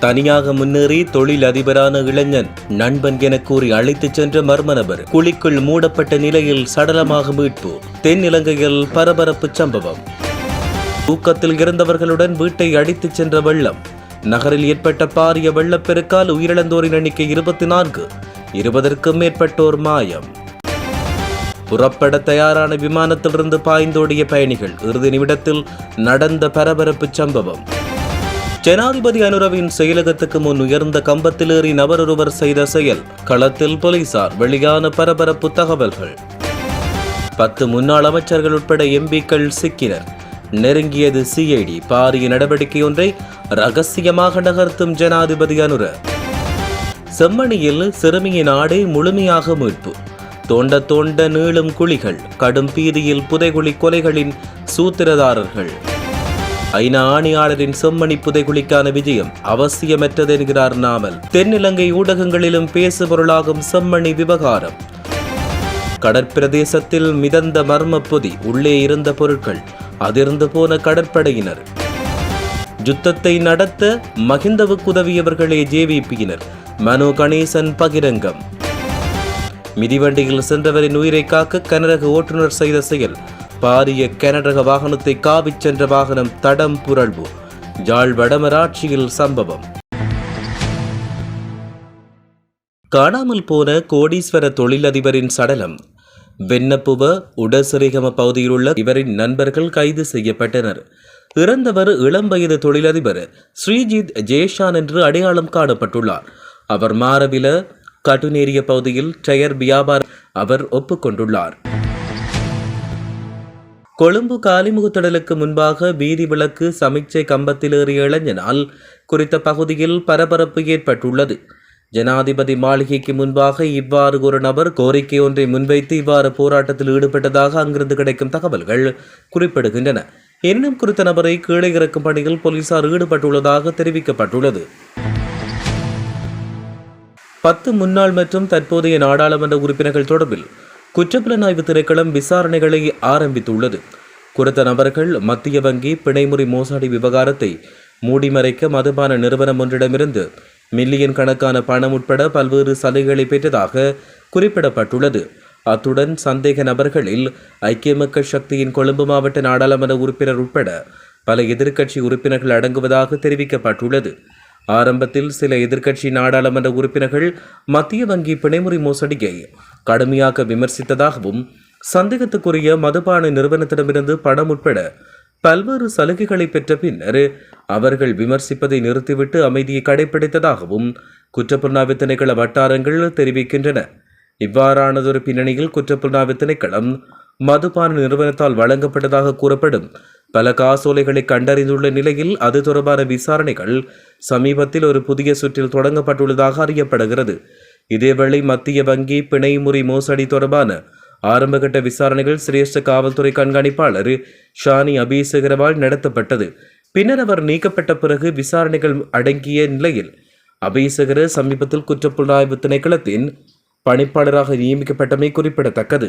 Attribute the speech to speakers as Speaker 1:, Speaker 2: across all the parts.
Speaker 1: தனியாக முன்னேறி தொழில் அதிபரான இளைஞன் நண்பன் என கூறி அழைத்துச் சென்ற மர்ம நபர். குழிக்குள் மூடப்பட்ட நிலையில் சடலமாக மீட்பு. தென்னிலங்கையில் பரபரப்பு சம்பவம். தூக்கத்தில் இருந்தவர்களுடன் வீட்டை அடித்துச் சென்ற வெள்ளம். நகரில் ஏற்பட்ட பாரிய வெள்ளப்பெருக்கால் உயிரிழந்தோரின் எண்ணிக்கை இருபத்தி நான்கு இருபதற்கும் மேற்பட்டோர் மாயம். புறப்பட தயாரான விமானத்திலிருந்து பாய்ந்தோடிய பயணிகள் இறுதி நிமிடத்தில் நடந்த பரபரப்பு சம்பவம். ஜனாதிபதி அனுரவின் செயலகத்துக்கு முன் உயர்ந்த கம்பத்தில் ஏறி நபரொருவர் செய்த செயல் களத்தில் போலீசார் வெளியான பரபரப்பு தகவல்கள். பத்து முன்னாள் அமைச்சர்கள் உட்பட எம்பிக்கள் சிக்கினர். நெருங்கியது சிஐடி பாரிய நடவடிக்கை ஒன்றை ரகசியமாக நகர்த்தும் ஜனாதிபதி அனுர. செம்மணியில் சிறுமியின் ஆடை முழுமையாக மீட்பு. தோண்ட தோண்ட நீளும் குழிகள் கடும் பீதியில் புதைகுழி கொலைகளின் சூத்திரதாரர்கள். ஐநா ஆணையாளரின் செம்மணி புதைகுழிக்கான விஜயம் அவசியமற்றது என்கிறார் நாமல். தென்னிலங்கை ஊடகங்களிலும் பேசுபொருளாகும் செம்மணி விவகாரம். கடற்பிரதேசத்தில் மிதந்த மர்ம பொதி உள்ளே இருந்த பொருட்கள் அதிர்ந்து போன கடற்படையினர். யுத்தத்தை நடத்த மகிந்தவுக்கு உதவியவர்களே ஜேவிபியினர். மனு கணேசன் பகிரங்கம். மிதிவண்டியில் சென்றவரின் உயிரை காக்க கனரக ஓட்டுநர் செய்த செயல் பாரிய கனரக வாகனத்தை காவிச் சென்ற வாகனம் தடம் புரள்வு. யாழ் வடமராட்சியில் சம்பவம். காணாமல் போன கோடீஸ்வர தொழிலதிபரின் சடலம். வெண்ணப்புவ உடசிரிகம பகுதியில் உள்ள இவரின் நண்பர்கள் கைது செய்யப்பட்டனர். இறந்தவர் இளம் வயது தொழிலதிபர் ஸ்ரீஜித் ஜெயஷான் என்று அடையாளம் காணப்பட்டுள்ளார். அவர் மாரவில கட்டுநேரிய பகுதியில் டயர் வியாபாரம் அவர் ஒப்புக்கொண்டுள்ளார். கொழும்பு காலிமுகத்திடலுக்கு முன்பாக வீதி விளக்கு சமிக்சை கம்பத்தில் ஏறிய இளைஞனால் குறித்த பகுதியில் பரபரப்பு ஏற்பட்டுள்ளது. ஜனாதிபதி மாளிகைக்கு முன்பாக இவ்வாறு ஒரு நபர் கோரிக்கை ஒன்றை முன்வைத்து இவ்வாறு போராட்டத்தில் ஈடுபட்டதாக அங்கிருந்து கிடைக்கும் தகவல்கள் குறிப்பிடுகின்றன. இன்னும் குறித்த நபரை கீழே இறக்கும் பணியில் போலீசார் ஈடுபட்டுள்ளதாக தெரிவிக்கப்பட்டுள்ளது. பத்து முன்னாள் மற்றும் தற்போதைய நாடாளுமன்ற உறுப்பினர்கள் தொடர்பில் குற்றப்புலனாய்வு திரைக்களம் விசாரணைகளை ஆரம்பித்துள்ளது. குறித்த நபர்கள் மத்திய வங்கி பிணைமுறை மோசடி விவகாரத்தை மூடிமறைக்க மதுபான நிறுவனம் ஒன்றிடமிருந்து மில்லியன் கணக்கான பணம் உட்பட பல்வேறு சலுகைகளை பெற்றதாக குறிப்பிடப்பட்டுள்ளது. அத்துடன் சந்தேக நபர்களில் ஐக்கிய மக்கள் சக்தியின் கொழும்பு மாவட்ட நாடாளுமன்ற உறுப்பினர் உட்பட பல எதிர்க்கட்சி உறுப்பினர்கள் அடங்குவதாக தெரிவிக்கப்பட்டுள்ளது. ஆரம்பத்தில் சில எதிர்க்கட்சி நாடாளுமன்ற உறுப்பினர்கள் மத்திய வங்கி பிணைமுறை மோசடியை கடுமையாக விமர்சித்ததாகவும் சந்தேகத்துக்குரிய மதுபான நிறுவனத்திடமிருந்து பணம் உட்பட பல்வேறு சலுகைகளை பெற்ற பின்னர் அவர்கள் விமர்சிப்பதை நிறுத்திவிட்டு அமைதியை கடைபிடித்ததாகவும் குற்றப்புலனாய்வு திணைக்கள வட்டாரங்கள் தெரிவிக்கின்றன. இவ்வாறானதொரு பின்னணியில் குற்றப்புலனாய்வு திணைக்களம் மதுபான நிறுவனத்தால் வழங்கப்பட்டதாக கூறப்படும். பல காசோலைகளை கண்டறிந்துள்ள நிலையில் அது தொடர்பான விசாரணைகள் சமீபத்தில் ஒரு புதிய சுற்றில் தொடங்கப்பட்டுள்ளதாக அறியப்படுகிறது. இதேவேளை மத்திய வங்கி பிணைமுறை மோசடி தொடர்பான ஆரம்பகட்ட விசாரணைகள் சிரேஷ்ட காவல்துறை கண்காணிப்பாளர் ஷானி அபீசகரவால் நடத்தப்பட்டது. பின்னர் அவர் நீக்கப்பட்ட பிறகு விசாரணைகள் அடங்கிய நிலையில் அபீசகர சமீபத்தில் குற்றப்புலனாய்வு திணைக்களத்தின் பணிப்பாளராக நியமிக்கப்பட்டமை குறிப்பிடத்தக்கது.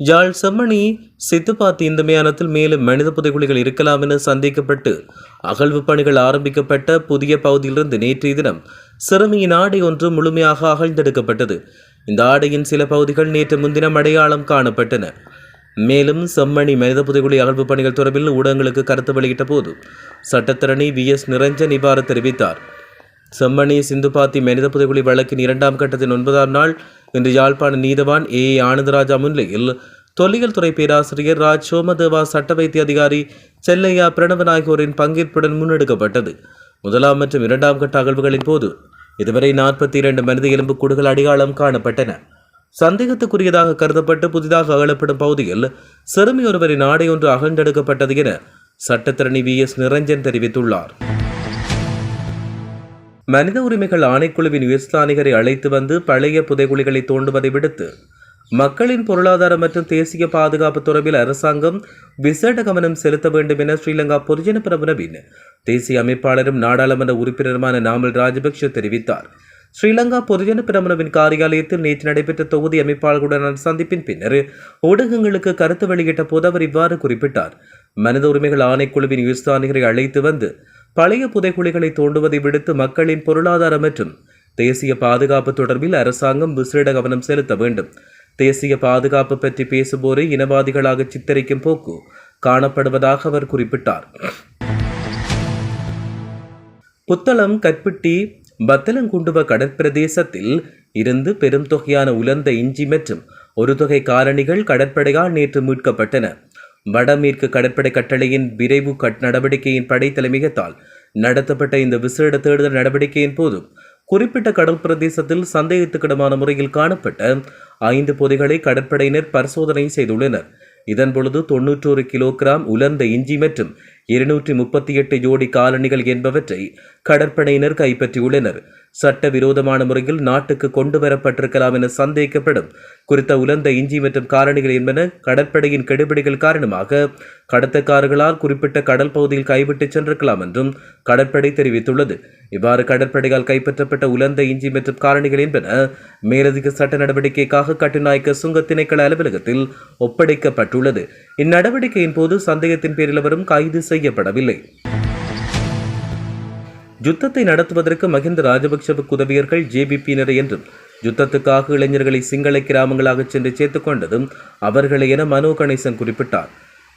Speaker 1: யாழ் செம்மணி சித்துப்பாத்தி இந்த மயானத்தில் மேலும் மனித புதைகுழிகள் இருக்கலாம் என சந்தேகப்பட்டு அகழ்வு பணிகள் ஆரம்பிக்கப்பட்ட புதிய பகுதியிலிருந்து நேற்றைய தினம் சிறுமியின் ஆடை ஒன்று முழுமையாக அகழ்ந்தெடுக்கப்பட்டது. இந்த ஆடையின் சில பகுதிகள் நேற்று முன்தினம் அடையாளம் காணப்பட்டன. மேலும் செம்மணி மனித புதைகுழி அகழ்வு பணிகள் தொடர்பில் ஊடகங்களுக்கு கருத்து வெளியிட்ட போது சட்டத்தரணி வி. எஸ். நிரஞ்சன் இவ்வாறு தெரிவித்தார். செம்மணி சிந்துபாத்தி மனித புதைகுழி வழக்கின் இரண்டாம் கட்டத்தின் ஒன்பதாம் நாள் இன்று யாழ்ப்பாண நீதவான் ஏ. ஏ. ஆனந்தராஜா முன்னிலையில் தொல்லியல் துறை பேராசிரியர் ராஜ் சோமதேவா சட்ட வைத்திய அதிகாரி செல்லையா பிரணவன் ஆகியோரின் பங்கேற்புடன் முன்னெடுக்கப்பட்டது. முதலாம் மற்றும் இரண்டாம் கட்ட அகழ்வுகளின் போது இதுவரை நாற்பத்தி இரண்டு மனித எலும்புக்கூடுகள் அடையாளம் காணப்பட்டன. சந்தேகத்துக்குரியதாக கருதப்பட்டு புதிதாக அகலப்படும் பகுதியில் சிறுமி ஒருவரின் ஆடை ஒன்று அகழ்ந்தெடுக்கப்பட்டது என சட்டத்திரணி வி எஸ் நிரஞ்சன் தெரிவித்துள்ளார். மனித உரிமைகள் ஆணைக்குழுவின் விஸ்தானிகரை அழைத்து வந்து பழைய புதைகுழிகளை தோண்டுவதை விடுத்து மக்களின் பொருளாதார மற்றும் தேசிய பாதுகாப்பு தொடர்பில் அரசாங்கம் விசேட கவனம் செலுத்த வேண்டும் என ஸ்ரீலங்கா பொதுஜன பிரபுனவின் தேசிய அமைப்பாளரும் நாடாளுமன்ற உறுப்பினருமான நாமல் ராஜபக்ஷ தெரிவித்தார். ஸ்ரீலங்கா பொதுஜன பிரமுனவின் காரியாலயத்தில் நேற்று நடைபெற்ற தொகுதி அமைப்பாளர்களுடனான சந்திப்பின் பின்னர் ஊடகங்களுக்கு கருத்து வெளியிட்ட போது அவர் இவ்வாறு குறிப்பிட்டார். மனித உரிமைகள் ஆணைக்குழுவின் விஸ்தானிகரை அழைத்து வந்து பழைய புதைக்குழிகளை தோண்டுவதை விடுத்து மக்களின் பொருளாதாரம் மற்றும் தேசிய பாதுகாப்பு தொடர்பில் அரசாங்கம் விசேட கவனம் செலுத்த வேண்டும். தேசிய பாதுகாப்பு பற்றி பேசுவோரை இனவாதிகளாக சித்தரிக்கும் போக்கு காணப்படுவதாக அவர் குறிப்பிட்டார். புத்தளம் கற்பிட்டி பத்தலங்குண்டுவ கடற்பிரதேசத்தில் இருந்து பெரும் தொகையான உலர்ந்த இஞ்சி மற்றும் ஒரு தொகை காரணிகள் கடற்படையால் நேற்று மீட்கப்பட்டன. வடமேற்கு கடற்படை கட்டளையின் விரைவு கட் நடவடிக்கையின் படை தலைமையகத்தால் நடத்தப்பட்ட இந்த விசேட தேடுதல் நடவடிக்கையின் போதும் குறிப்பிட்ட கடல் பிரதேசத்தில் சந்தேகத்துக்கிடமான முறையில் காணப்பட்ட ஐந்து பொதிகளை கடற்படையினர் பரிசோதனை செய்துள்ளனர். இதன் பொழுது தொன்னூற்றோரு கிலோகிராம் உலர்ந்த இஞ்சி மற்றும் இருநூற்றி முப்பத்தி எட்டு ஜோடி காலணிகள் என்பவற்றை கடற்படையினர் கைப்பற்றியுள்ளனர். சட்டவிரோதமான முறையில் நாட்டுக்கு கொண்டு வரப்பட்டிருக்கலாம் என சந்தேகிக்கப்படும் குறித்த உலர்ந்த இஞ்சி மற்றும் காரணிகள் என்பன கடற்படையின் கெடுபிடிகள் காரணமாக கடத்தக்காரர்களால் குறிப்பிட்ட கடல் பகுதியில் கைவிட்டு சென்றிருக்கலாம் என்றும் கடற்படை தெரிவித்துள்ளது. இவ்வாறு கடற்படையால் கைப்பற்றப்பட்ட உலர்ந்த இஞ்சி மற்றும் காரணிகள் என்பன மேலதிக சட்ட நடவடிக்கைக்காக கட்டுநாயக்க சுங்க திணைக்கள அலுவலகத்தில் ஒப்படைக்கப்பட்டுள்ளது. இந்நடவடிக்கையின் போது சந்தேகத்தின் பேரில் அவரும் கைது செய்யப்படவில்லை. யுத்தத்தை நடத்துவதற்கு மஹிந்த ராஜபக்சவுக்கு உதவியர்கள் ஜேபிபியினர் என்றும் யுத்தத்துக்காக இளைஞர்களை சிங்கள கிராமங்களாக சென்று சேர்த்துக் கொண்டதும் அவர்களை என மனோ கணேசன் குறிப்பிட்டார்.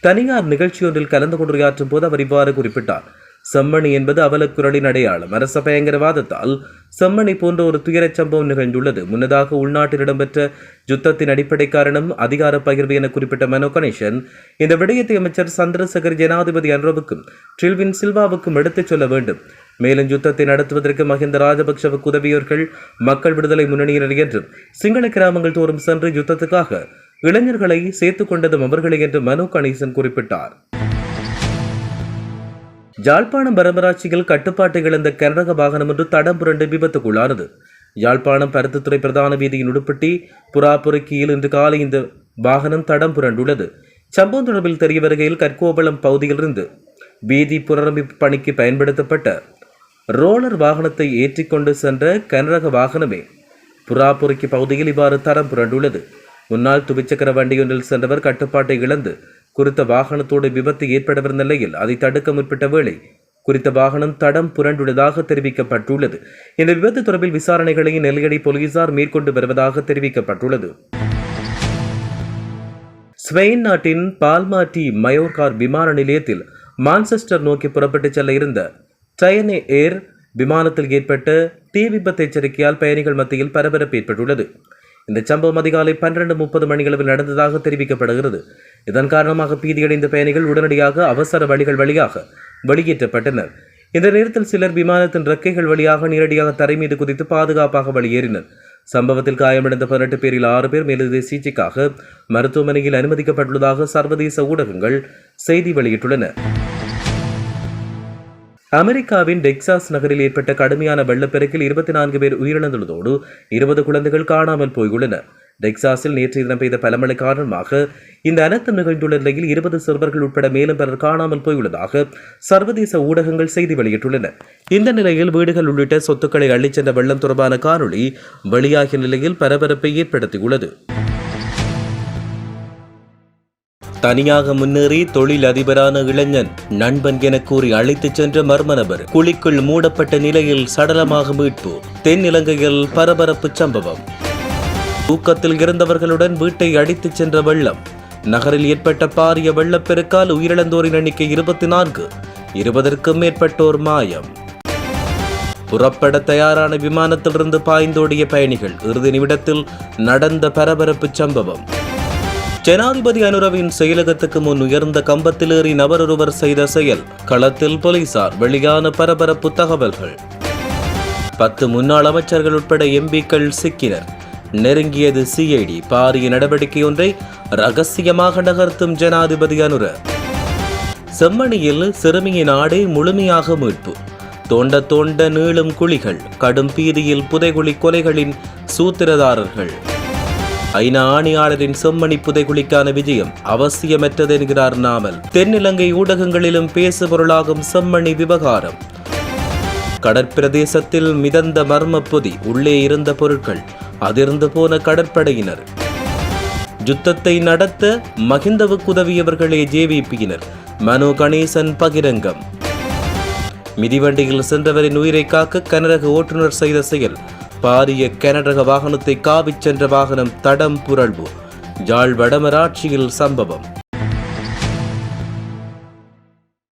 Speaker 1: தனியார் நிகழ்ச்சியொன்றில் கலந்து கொண்டுரையாற்றும் போது அவர் இவ்வாறு குறிப்பிட்டார். செம்மணி என்பது அவலக்குரலின் அடையாளம். அரச பயங்கரவாதத்தால் செம்மணி போன்ற ஒரு துயரச் சம்பவம் நிகழ்ந்துள்ளது. முன்னதாக உள்நாட்டில் இடம்பெற்ற யுத்தத்தின் அடிப்படை காரணம் அதிகார பகிர்வு என குறிப்பிட்ட மனோ கணேசன் இந்த விடயத்தை அமைச்சர் சந்திரசேகர் ஜனாதிபதி அன்ரவுக்கும் ட்ரில்வின் சில்வாவுக்கும் எடுத்துச் சொல்ல வேண்டும். மேலும் யுத்தத்தை நடத்துவதற்கு மஹிந்த ராஜபக்சவுக்கு உதவியோர்கள் மக்கள் விடுதலை முன்னணியினர் என்றும் சிங்கள கிராமங்கள் தோறும் சென்று யுத்தத்துக்காக இளைஞர்களை சேர்த்துக் கொண்டதும் அவர்களே என்று மனோ கணேசன் குறிப்பிட்டார். யாழ்ப்பாணம் பரமராட்சியில் கட்டுப்பாட்டை இழந்த கனரக வாகனம் ஒன்று தடம் புரண்டு விபத்துக்குள்ளானது. யாழ்ப்பாணம் பருத்தத்துறை பிரதான வீதியின் உடுப்பட்டி புறாப்புரக்கியில் இன்று காலை இந்த வாகனம் தடம் புரண்டுள்ளது. சம்பவம் தொடர்பில் தெரிய வருகையில் கற்கோபலம் பகுதியிலிருந்து வீதி புனரமைப்பு பணிக்கு பயன்படுத்தப்பட்ட ரோலர் வாகனத்தை ஏற்றிக்கொண்டு சென்ற கனரக வாகனமே புறாபுரிக்கு பகுதியில் இவ்வாறு தரம் புரண்டுள்ளது. முன்னால் துவிச்சக்கர வண்டியொன்றில் சென்றவர் கட்டுப்பாட்டை இழந்து குறித்த வாகனத்தோடு விபத்து ஏற்படவிருந்த நிலையில் அதை தடுக்க முற்பட்ட வேளை குறித்த வாகனம் தடம் புரண்டுள்ளதாக தெரிவிக்கப்பட்டுள்ளது. இந்த விபத்து தொடர்பில் விசாரணைகளை நெல்லையடி போலீசார் மேற்கொண்டு வருவதாக தெரிவிக்கப்பட்டுள்ளது. ஸ்பெயின் நாட்டின் பால்மாட்டி மயோர்கார் விமான நிலையத்தில் மான்செஸ்டர் நோக்கி புறப்பட்டுச் செல்ல இருந்த டயனே ஏர் விமானத்தில் ஏற்பட்ட தீ விபத்து எச்சரிக்கையால் பயணிகள் மத்தியில் பரபரப்பு ஏற்பட்டுள்ளது. இந்த சம்பவம் அதிகாலை பன்னிரண்டு முப்பது மணிகளவில் நடந்ததாக தெரிவிக்கப்படுகிறது. இதன் காரணமாக பீதியடைந்த பயணிகள் உடனடியாக அவசர வழிகள் வழியாக வெளியேற்றப்பட்டனர். இந்த நேரத்தில் சிலர் விமானத்தின் ரெக்கைகள் வழியாக நேரடியாக தரை மீது குதித்து பாதுகாப்பாக வெளியேறினர். சம்பவத்தில் காயமடைந்த பதினெட்டு பேரில் ஆறு பேர் மேலதிக சிகிச்சைக்காக மருத்துவமனையில் அனுமதிக்கப்பட்டுள்ளதாக சர்வதேச ஊடகங்கள் செய்தி வெளியிட்டுள்ளன. அமெரிக்காவின் டெக்சாஸ் நகரில் ஏற்பட்ட கடுமையான வெள்ளப்பெருக்கில் இருபத்தி நான்கு பேர் உயிரிழந்துள்ளதோடு இருபது குழந்தைகள் காணாமல் போயுள்ளனர் டெக்சாஸில் நேற்று தினம் பெய்த பலமழை காரணமாக இந்த அனர்த்தம் நிகழ்ந்துள்ள நிலையில் இருபது சிறுவர்கள் உட்பட மேலும் பலர் காணாமல் போயுள்ளதாக சர்வதேச ஊடகங்கள் செய்தி வெளியிட்டுள்ளன. இந்த நிலையில் வீடுகள் உள்ளிட்ட சொத்துக்களை அள்ளிச் சென்ற வெள்ளம் தொடர்பான காணொளி வெளியாகிய நிலையில் பரபரப்பை ஏற்படுத்தியுள்ளது. தனியாக முன்னேறி தொழில் அதிபரான இளைஞன் நண்பன் என கூறி அழைத்துச் சென்ற மர்ம நபர் குழிக்குள் மூடப்பட்ட நிலையில் சடலமாக மீட்பு. தென் இலங்கையில் பரபரப்பு சம்பவம். தூக்கத்தில் இருந்தவர்களுடன் வீட்டை அடித்துச் சென்ற வெள்ளம். நகரில் ஏற்பட்ட பாரிய வெள்ளப்பெருக்கால் உயிரிழந்தோரின் எண்ணிக்கை இருபத்தி நான்கு இருபதற்கும் மேற்பட்டோர் மாயம். புறப்பட தயாரான விமானத்திலிருந்து பாய்ந்தோடிய பயணிகள் இறுதி நிமிடத்தில் நடந்த பரபரப்பு சம்பவம். ஜனாதிபதி அனுரவின் செயலகத்துக்கு முன் உயர்ந்த கம்பத்தில் ஏறி நபரொருவர் செய்த செயல் களத்தில் போலீசார் வெளியான பரபரப்பு தகவல்கள். பத்து முன்னாள் அமைச்சர்கள் உட்பட எம்பிக்கள் சிக்கினர். நெருங்கியது சிஐடி பாரிய நடவடிக்கை ஒன்றை ரகசியமாக நகர்த்தும் ஜனாதிபதி அனுர. செம்மணியில் சிறுமியின் ஆடை முழுமையாக மீட்பு. தோண்ட தோண்ட நீளும் குழிகள் கடும் பீதியில் புதைகுழி கொலைகளின் சூத்திரதாரர்கள். ஐநா ஆணையாளரின் செம்மணி புதைகுழிக்கான விஜயம் அவசியமற்றது என்கிறார் நாமல். தென்னிலங்கை ஊடகங்களிலும் பேசு பொருளாகும் செம்மணி விவகாரம். கடற்பிரதேசத்தில் மிதந்த மர்ம பொதி உள்ளே இருந்த பொருட்கள் அதிர்ந்து போன கடற்படையினர். யுத்தத்தை நடத்த மகிந்தவுக்கு உதவியவர்களே ஜேவிபியினர். மனு கணேசன் பகிரங்கம். மிதிவண்டியில் சென்றவரின் உயிரை காக்க கனரக ஓட்டுநர் செய்த செயல் பாரிய கனரக வாகனத்தை காவிச் சென்ற வாகனம் தடம் புரள்வு. யாழ் வடமராட்சியில் சம்பவம்.